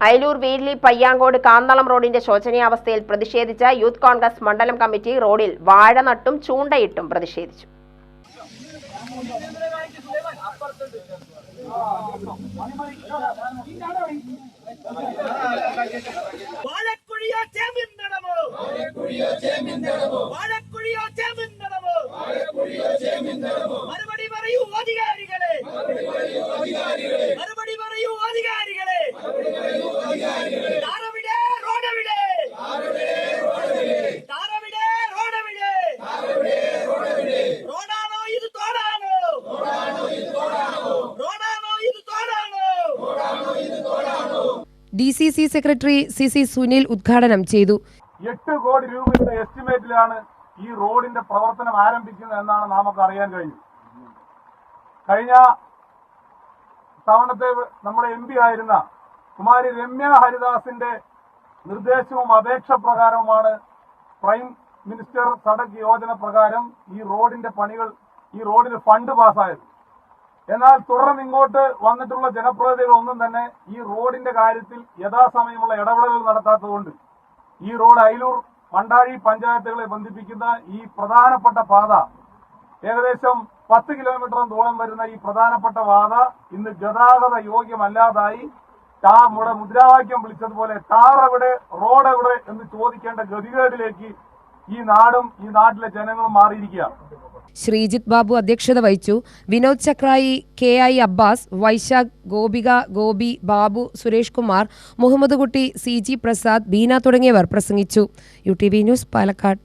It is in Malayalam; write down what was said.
അയലൂർ വേലി പയ്യാങ്കോട് കാന്തളം റോഡിന്റെ ശോചനീയാവസ്ഥയിൽ പ്രതിഷേധിച്ച യൂത്ത് കോൺഗ്രസ് മണ്ഡലം കമ്മിറ്റി റോഡിൽ വാഴ നട്ടും ചൂണ്ടയിട്ടും പ്രതിഷേധിച്ചു. D C C secretary C C Sunil ഉദ്ഘാടനം ചെയ്തു. എട്ട് കോടി രൂപയുടെ എസ്റ്റിമേറ്റിലാണ് ഈ റോഡിന്റെ പ്രവർത്തനം ആരംഭിക്കുന്നത് എന്നാണ് നമുക്ക് അറിയാൻ കഴിഞ്ഞു. കഴിഞ്ഞ തവണത്തെ നമ്മുടെ എം പി ആയിരുന്ന കുമാരി രമ്യ ഹരിദാസിന്റെ നിർദ്ദേശവും അപേക്ഷ പ്രകാരവുമാണ് പ്രൈം മിനിസ്റ്റർ സടക് യോജന പ്രകാരം ഈ റോഡിന്റെ പണികൾ ഈ റോഡിന് ഫണ്ട് പാസ്സായത്. എന്നാൽ തുടർന്ന് ഇങ്ങോട്ട് വന്നിട്ടുള്ള ജനപ്രതിനിധികൾ ഒന്നും തന്നെ ഈ റോഡിന്റെ കാര്യത്തിൽ യഥാസമയമുള്ള ഇടപെടലുകൾ നടത്താത്തതുകൊണ്ട് ഈ റോഡ് അയിലൂർ മണ്ടാഴി പഞ്ചായത്തുകളെ ബന്ധിപ്പിക്കുന്ന ഈ പ്രധാനപ്പെട്ട പാത ഏകദേശം പത്ത് കിലോമീറ്റർ ദൂരം വരുന്ന ഈ പ്രധാനപ്പെട്ട പാത ഇന്ന് ഗതാഗത യോഗ്യമല്ലാതായി ടാ നമ്മുടെ മുദ്രാവാക്യം വിളിച്ചതുപോലെ ടാർ എവിടെ റോഡ് എവിടെ എന്ന് ചോദിക്കേണ്ട ഗതികേടിലേക്ക് ഈ നാടും ഈ നാട്ടിലെ ജനങ്ങളും മാറിയിരിക്കുക ശ്രീജിത്ത് ബാബു അധ്യക്ഷത വഹിച്ചു. Vinod Chakrayi K I Abbas Vaishakh Gopika Gopi Babu Suresh Kumar Muhammad Kutty C G Prasad Beena തുടങ്ങിയവർ പ്രസംഗിച്ചു. U T V news Palakkad.